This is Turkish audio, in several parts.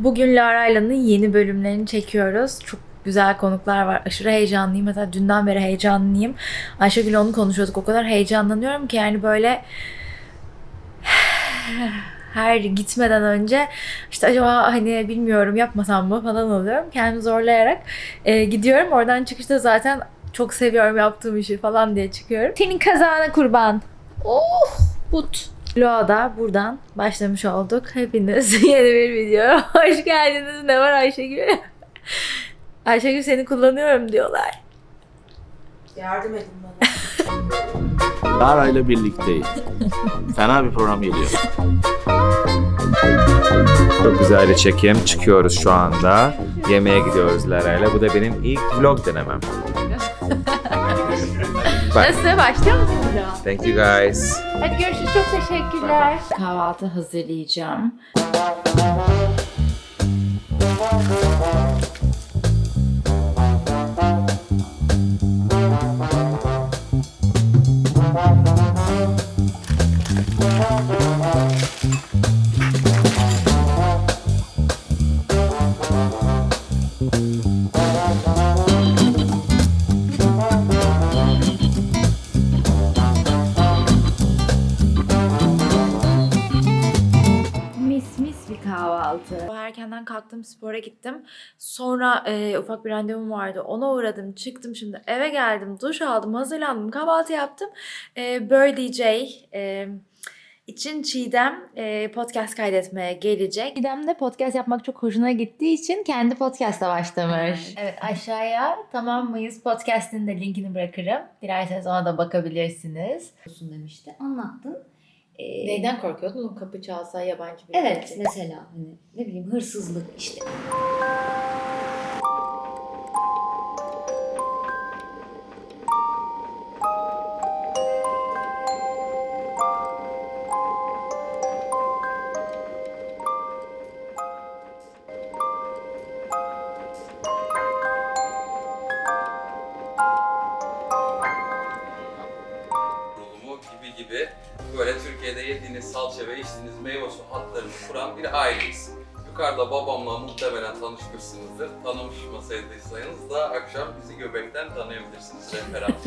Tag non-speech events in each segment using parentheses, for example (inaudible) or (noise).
Bugün Lara'yla yeni bölümlerini çekiyoruz. Çok güzel konuklar var. Aşırı heyecanlıyım. Hatta dünden beri heyecanlıyım. Ayşegül onu konuşuyorduk. O kadar heyecanlanıyorum ki yani böyle (sighs) her gitmeden önce işte acaba hani bilmiyorum yapmasam mı falan oluyorum. Kendimi zorlayarak e, gidiyorum. Oradan çıkışta zaten çok seviyorum yaptığım işi falan diye çıkıyorum. Senin kazağına kurban. Oh but. Loa'da buradan başlamış olduk. Hepiniz (laughs) yeni bir video. Hoş geldiniz. Ne var Ayşegül? (laughs) Ayşegül seni kullanıyorum diyorlar. Yardım edin bana. (laughs) Lara ile birlikteyiz. Fena bir program geliyor. Çok güzel bir çekim. Çıkıyoruz şu anda. Yemeğe gidiyoruz Lara'yla. Bu da benim ilk vlog denemem. Bye. Nasıl? Başlıyor musun Loa? Thank you guys. Hadi görüşürüz. Çok teşekkürler. Kahvaltı hazırlayacağım. Spora gittim. Sonra e, ufak bir randevum vardı. Ona uğradım, çıktım şimdi eve geldim, duş aldım, hazırlandım, kahvaltı yaptım. E, Birdie J e, için Çiğdem e, podcast kaydetmeye gelecek. Çiğdem de podcast yapmak çok hoşuna gittiği için kendi podcast'a başlamış. Evet aşağıya tamam mıyız podcast'in de linkini bırakırım. Dilerseniz ona da bakabilirsiniz. olsun demişti. Anlattın. Ee, Neyden korkuyordun? Kapı çalsa yabancı bir Evet mesela hani ne bileyim hırsızlık işte. İçtiğiniz meyve hatlarını kuran bir aileyiz. Yukarıda babamla muhtemelen tanışmışsınızdır. Tanışmasaydıysanız da akşam bizi göbekten tanıyabilirsiniz referans. (laughs)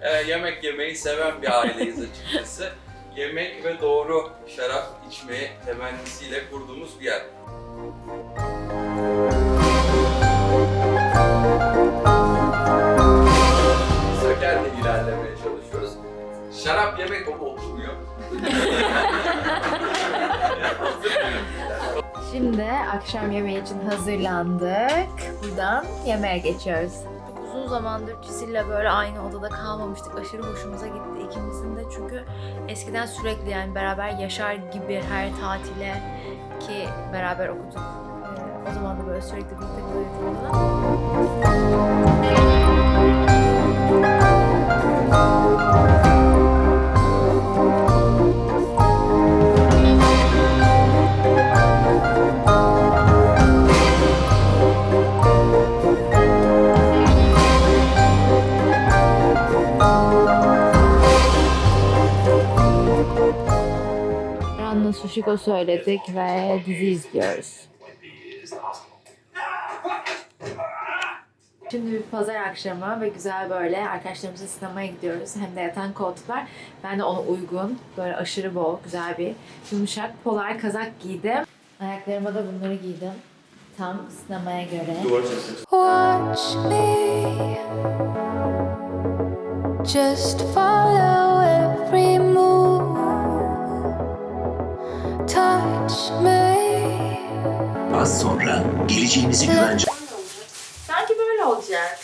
ee, yemek yemeyi seven bir aileyiz açıkçası. Yemek ve doğru şarap içmeyi temennisiyle kurduğumuz bir yer. Söker'le ilerlemeye çalışıyoruz. Şarap yemek ama oturmuyor. Şimdi akşam yemeği için hazırlandık. Buradan yemeğe geçiyoruz. Çok uzun zamandır Çisil'le böyle aynı odada kalmamıştık. Aşırı hoşumuza gitti ikimizin de. Çünkü eskiden sürekli yani beraber yaşar gibi her tatile ki beraber okuduk. O zaman da böyle sürekli birlikte kalıyorduk Sushiko söyledik ve dizi izliyoruz. Şimdi bir pazar akşamı ve güzel böyle arkadaşlarımızla sinemaya gidiyoruz. Hem de yatan koltuklar. Ben de ona uygun, böyle aşırı bol, güzel bir yumuşak polar kazak giydim. Ayaklarıma da bunları giydim. Tam sinemaya göre. Watch me, just follow Az sonra geleceğimizi güvence Sanki böyle olacak.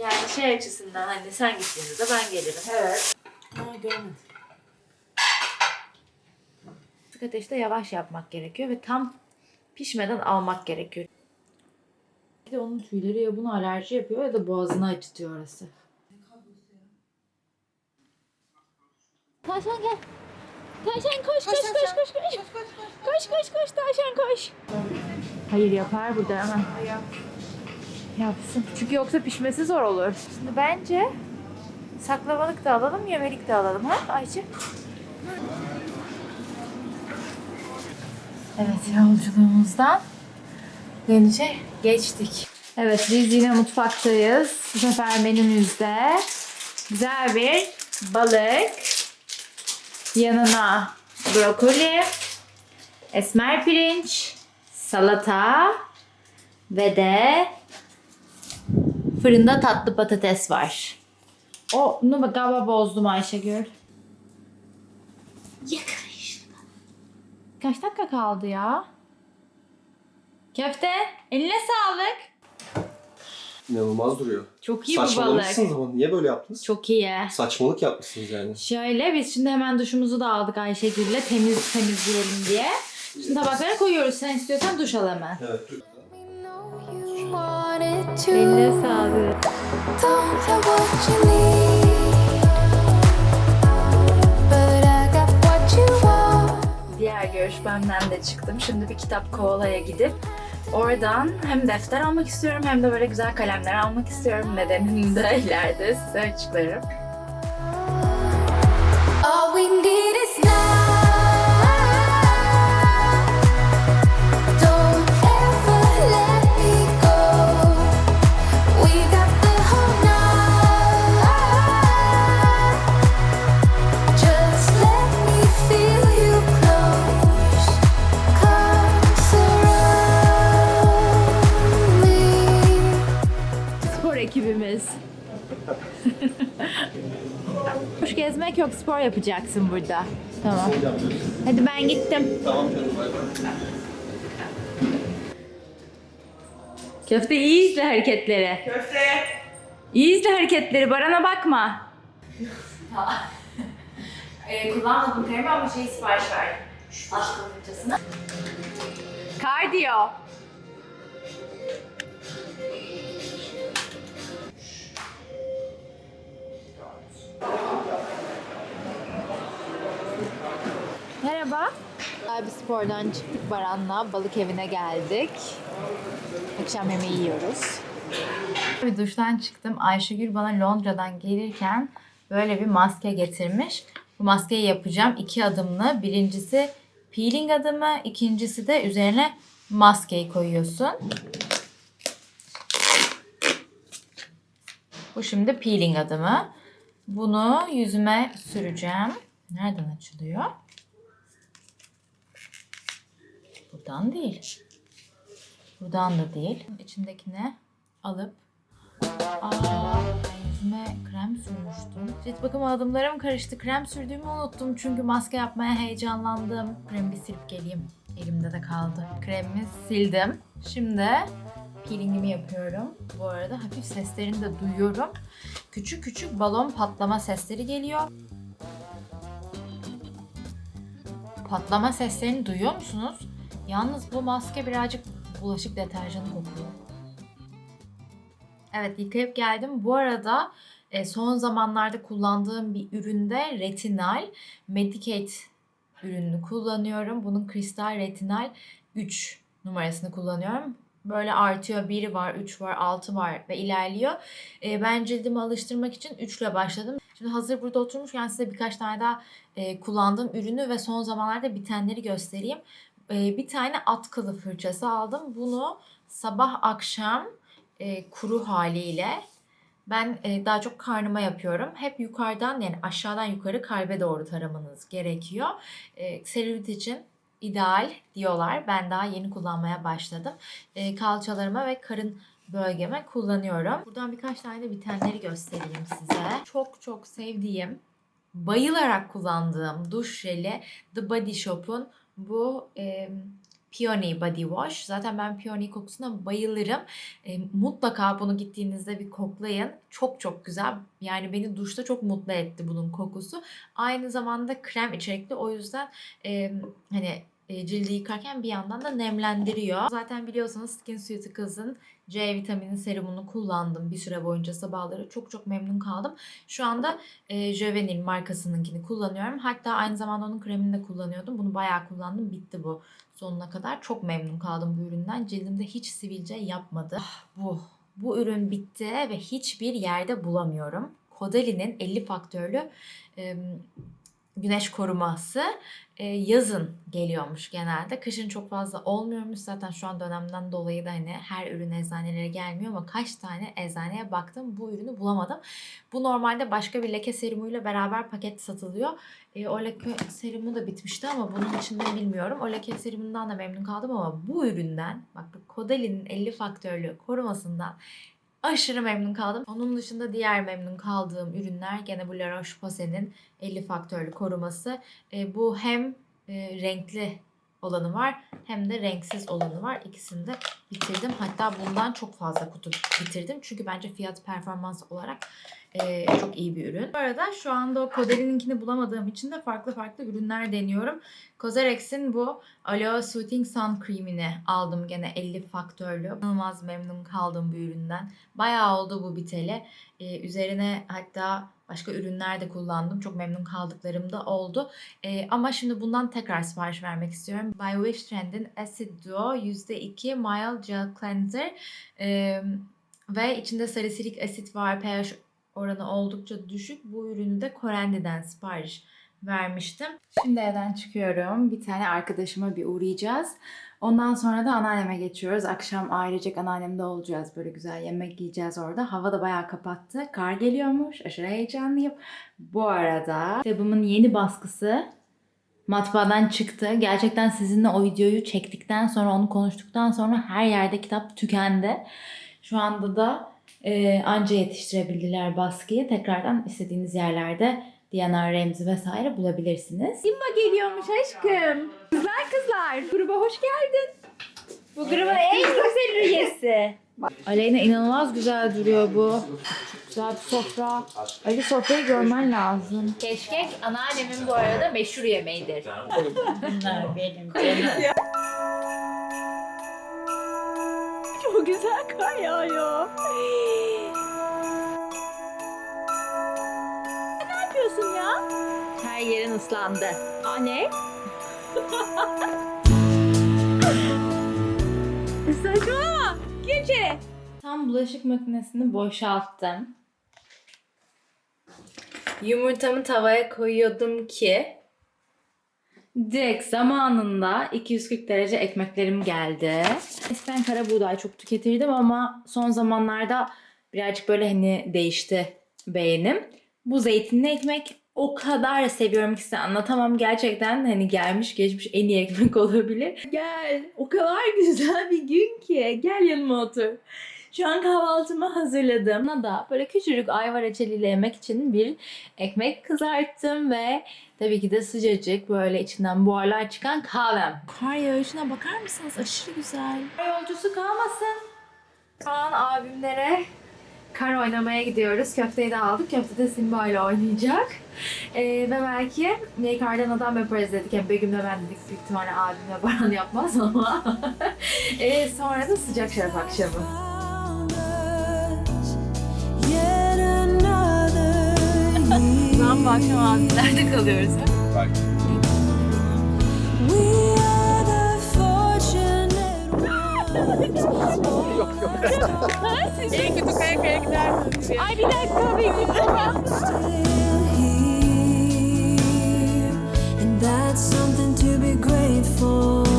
Yani şey açısından hani sen gittiğinizde ben gelirim. Evet. Aa görmedim. Sık ateşte yavaş yapmak gerekiyor ve tam pişmeden almak gerekiyor. Bir de onun tüyleri ya buna alerji yapıyor ya da boğazını acıtıyor orası. Tavşan gel. Tavşan koş koş koş koş koş. Koş koş koş tavşan koş. Hayır yapar burada hemen. Yapsın. Çünkü yoksa pişmesi zor olur. Şimdi bence saklamalık da alalım, yemelik de alalım ha Ayşe? Evet yolculuğumuzdan dönüşe geçtik. Evet biz yine mutfaktayız. Bu sefer menümüzde güzel bir balık, yanına brokoli, esmer pirinç, salata ve de fırında tatlı patates var. O, bak galiba bozdum Ayşegül. Kaç dakika kaldı ya? Köfte, eline sağlık. İnanılmaz duruyor. Çok iyi bu balık. Saçmalamışsınız ama niye böyle yaptınız? Çok iyi. Saçmalık yapmışsınız yani. Şöyle biz şimdi hemen duşumuzu da aldık Ayşegül'le temiz temizleyelim diye. Şimdi tabaklara koyuyoruz. Sen istiyorsan duş al hemen. Evet. know you wanted to. Eline sağlık. Don't have what you need, but I got what you want. Diğer görüşmemden de çıktım. Şimdi bir kitap kovalaya gidip oradan hem defter almak istiyorum hem de böyle güzel kalemler almak istiyorum. Nedenini de (laughs) ileride size açıklarım. All we need Gezmek yok spor yapacaksın burada. Tamam. Hadi ben gittim. Tamam canım bay bay. Köfte iyi izle hareketleri. Köfte. İyi izle hareketleri. Barana bakma. (laughs) ee, kullanmadım kremi ama şey sipariş verdim. Aşkın fırçasını. Kardiyo. Merhaba. Bir spordan çıktık Baran'la. Balık evine geldik. Akşam yemeği yiyoruz. Bir duştan çıktım. Ayşegül bana Londra'dan gelirken böyle bir maske getirmiş. Bu maskeyi yapacağım. iki adımlı. Birincisi peeling adımı. ikincisi de üzerine maskeyi koyuyorsun. Bu şimdi peeling adımı. Bunu yüzüme süreceğim. Nereden açılıyor? Buradan değil. Buradan da değil. İçindekini alıp Aa, yüzüme krem sürmüştüm. Cilt bakım adımlarım karıştı. Krem sürdüğümü unuttum çünkü maske yapmaya heyecanlandım. Kremi bir silip geleyim. Elimde de kaldı. Kremimi sildim. Şimdi peelingimi yapıyorum. Bu arada hafif seslerini de duyuyorum. Küçük küçük balon patlama sesleri geliyor. Patlama seslerini duyuyor musunuz? Yalnız bu maske birazcık bulaşık deterjanı kokuyor. Evet yıkayıp geldim. Bu arada e, son zamanlarda kullandığım bir üründe retinal Medicate ürününü kullanıyorum. Bunun kristal retinal 3 numarasını kullanıyorum. Böyle artıyor. 1 var, 3 var, 6 var ve ilerliyor. E, ben cildimi alıştırmak için 3 ile başladım. Şimdi hazır burada oturmuşken size birkaç tane daha e, kullandığım ürünü ve son zamanlarda bitenleri göstereyim. E, bir tane at kılı fırçası aldım. Bunu sabah akşam e, kuru haliyle ben e, daha çok karnıma yapıyorum. Hep yukarıdan yani aşağıdan yukarı kalbe doğru taramanız gerekiyor. E, selülit için ideal diyorlar. Ben daha yeni kullanmaya başladım. E, kalçalarıma ve karın bölgeme kullanıyorum. Buradan birkaç tane de bitenleri göstereyim size. Çok çok sevdiğim, bayılarak kullandığım duş jeli The Body Shop'un bu e, Peony Body Wash. Zaten ben Peony kokusuna bayılırım. E, mutlaka bunu gittiğinizde bir koklayın. Çok çok güzel. Yani beni duşta çok mutlu etti bunun kokusu. Aynı zamanda krem içerikli. O yüzden e, hani cildi yıkarken bir yandan da nemlendiriyor. Zaten biliyorsunuz Skin Ceuticals'ın C vitamini serumunu kullandım bir süre boyunca sabahları. Çok çok memnun kaldım. Şu anda e, Jovenil markasınınkini kullanıyorum. Hatta aynı zamanda onun kremini de kullanıyordum. Bunu bayağı kullandım. Bitti bu sonuna kadar. Çok memnun kaldım bu üründen. Cildimde hiç sivilce yapmadı. Ah, bu. Bu ürün bitti ve hiçbir yerde bulamıyorum. Kodali'nin 50 faktörlü e, güneş koruması e, yazın geliyormuş genelde. Kışın çok fazla olmuyormuş. Zaten şu an dönemden dolayı da hani her ürün eczanelere gelmiyor ama kaç tane eczaneye baktım bu ürünü bulamadım. Bu normalde başka bir leke serumuyla beraber paket satılıyor. E, o leke serumu da bitmişti ama bunun içinde bilmiyorum. O leke serumundan da memnun kaldım ama bu üründen bak bu Caudaly'nin 50 faktörlü korumasından aşırı memnun kaldım. Onun dışında diğer memnun kaldığım ürünler gene bu La Roche-Posay'nin 50 faktörlü koruması. E, bu hem e, renkli olanı var hem de renksiz olanı var. İkisini de bitirdim. Hatta bundan çok fazla kutu bitirdim. Çünkü bence fiyat performans olarak e, çok iyi bir ürün. Bu arada şu anda o Caudaly'ninkini bulamadığım için de farklı farklı ürünler deniyorum. Cosrx'in bu Aloe Soothing Sun Cream'ini aldım gene 50 faktörlü. İnanılmaz memnun kaldım bu üründen. Bayağı oldu bu biteli. Ee, üzerine hatta başka ürünler de kullandım. Çok memnun kaldıklarım da oldu. Ee, ama şimdi bundan tekrar sipariş vermek istiyorum. By Wave Trend'in Acid Duo %2 Mild Gel Cleanser. Ee, ve içinde salisilik asit var. pH oranı oldukça düşük. Bu ürünü de Korendi'den sipariş vermiştim. Şimdi evden çıkıyorum. Bir tane arkadaşıma bir uğrayacağız. Ondan sonra da anneanneme geçiyoruz. Akşam ailecek anneannemde olacağız. Böyle güzel yemek yiyeceğiz orada. Hava da bayağı kapattı. Kar geliyormuş. Aşırı heyecanlıyım. Bu arada kitabımın yeni baskısı matbaadan çıktı. Gerçekten sizinle o videoyu çektikten sonra onu konuştuktan sonra her yerde kitap tükendi. Şu anda da e, anca yetiştirebildiler baskıyı. Tekrardan istediğiniz yerlerde Diyanar Remzi vesaire bulabilirsiniz. Simba geliyormuş aşkım. Güzel kızlar. Gruba hoş geldin. Bu grubun en güzel üyesi. Aleyna inanılmaz güzel duruyor bu. Çok güzel bir sofra. Ali sofrayı görmen lazım. Keşkek anneannemin bu arada meşhur yemeğidir. Bunlar benim canım. Çok güzel kar yağıyor. Yapıyorsun ya? Her yerin ıslandı. Aa ne? Saçma. Gece. Tam bulaşık makinesini boşalttım. Yumurtamı tavaya koyuyordum ki Direkt zamanında 240 derece ekmeklerim geldi. Eskiden kara buğday çok tüketirdim ama son zamanlarda birazcık böyle hani değişti beğenim. Bu zeytinli ekmek o kadar seviyorum ki size anlatamam. Gerçekten hani gelmiş geçmiş en iyi ekmek (laughs) olabilir. Gel. O kadar güzel bir gün ki. Gel yanıma otur. Şu an kahvaltımı hazırladım. Buna da böyle küçücük ayva reçeliyle yemek için bir ekmek kızarttım ve tabii ki de sıcacık böyle içinden buharlar çıkan kahvem. Kar yağışına bakar mısınız? Aşırı güzel. Kar yolcusu kalmasın. Şu an abimlere kar oynamaya gidiyoruz. Köfteyi de aldık. Köfte de Simba ile oynayacak. Ee, ve belki kardan adam yaparız dedik. Yani Begüm'le ben dedik. Büyük ihtimalle abimle Baran yapmaz ama. (laughs) ee, sonra da sıcak şarap akşamı. (laughs) Zaman bu akşam abimlerde kalıyoruz. En kötü kaya kaya gidersiniz. Ay bir dakika that's something to be grateful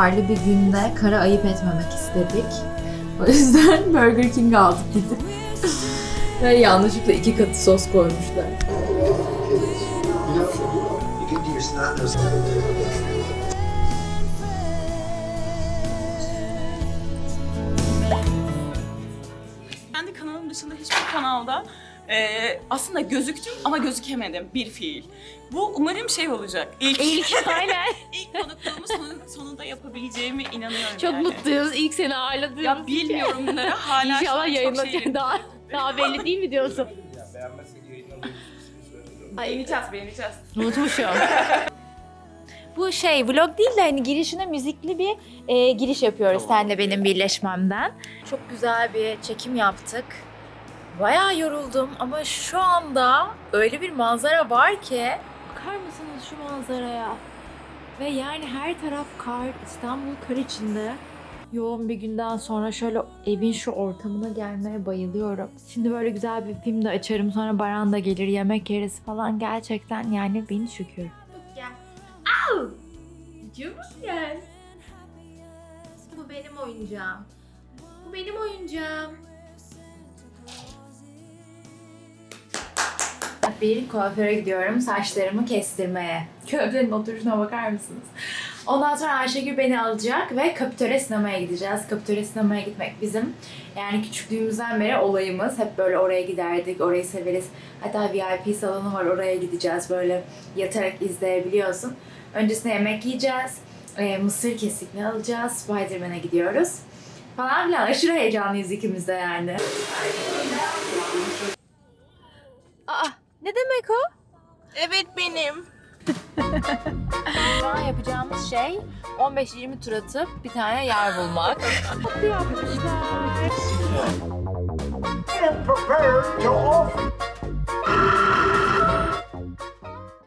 Karlı bir günde kara ayıp etmemek istedik. O yüzden (laughs) Burger King aldık gidip. (laughs) Ve yanlışlıkla iki katı sos koymuşlar. Kendi kanalım dışında hiçbir kanalda e, aslında gözüktüm ama gözükemedim bir fiil. Bu umarım şey olacak. İlk, İlk (laughs) aynen. ilk konukluğumu sonun- sonunda yapabileceğime inanıyorum Çok yani. mutluyuz. İlk seni ağırladığımız Ya bilmiyorum bunları (laughs) hala şu an İnşallah çok yayınlanacak. şeyim. Daha, daha belli değil mi diyorsun? Beğeneceğiz, beğeneceğiz. Unutmuşum. (laughs) Bu şey vlog değil de hani girişine müzikli bir e, giriş yapıyoruz senle benim birleşmemden. Çok güzel bir çekim yaptık. Bayağı yoruldum ama şu anda öyle bir manzara var ki bakar mısınız şu manzaraya? Ve yani her taraf kar, İstanbul kar içinde. Yoğun bir günden sonra şöyle evin şu ortamına gelmeye bayılıyorum. Şimdi böyle güzel bir film de açarım sonra Baran da gelir yemek yeriz falan gerçekten yani bin şükür. Gel. Au! Cıvık gel. Bu benim oyuncağım. Bu benim oyuncağım. Bir kuaföre gidiyorum saçlarımı kestirmeye. Köftenin oturuşuna bakar mısınız? Ondan sonra Ayşegül beni alacak ve Kapitöre sinemaya gideceğiz. Kapitöre sinemaya gitmek bizim yani küçüklüğümüzden beri olayımız. Hep böyle oraya giderdik, orayı severiz. Hatta VIP salonu var, oraya gideceğiz. Böyle yatarak izleyebiliyorsun. Öncesinde yemek yiyeceğiz. Ee, mısır kesikli alacağız. Spiderman'e gidiyoruz. Falan filan. Aşırı heyecanlıyız ikimiz de yani. Demek o? Evet benim. Şu an yapacağımız şey 15-20 tur atıp bir tane yer bulmak. (laughs) Tatlı yapmışlar.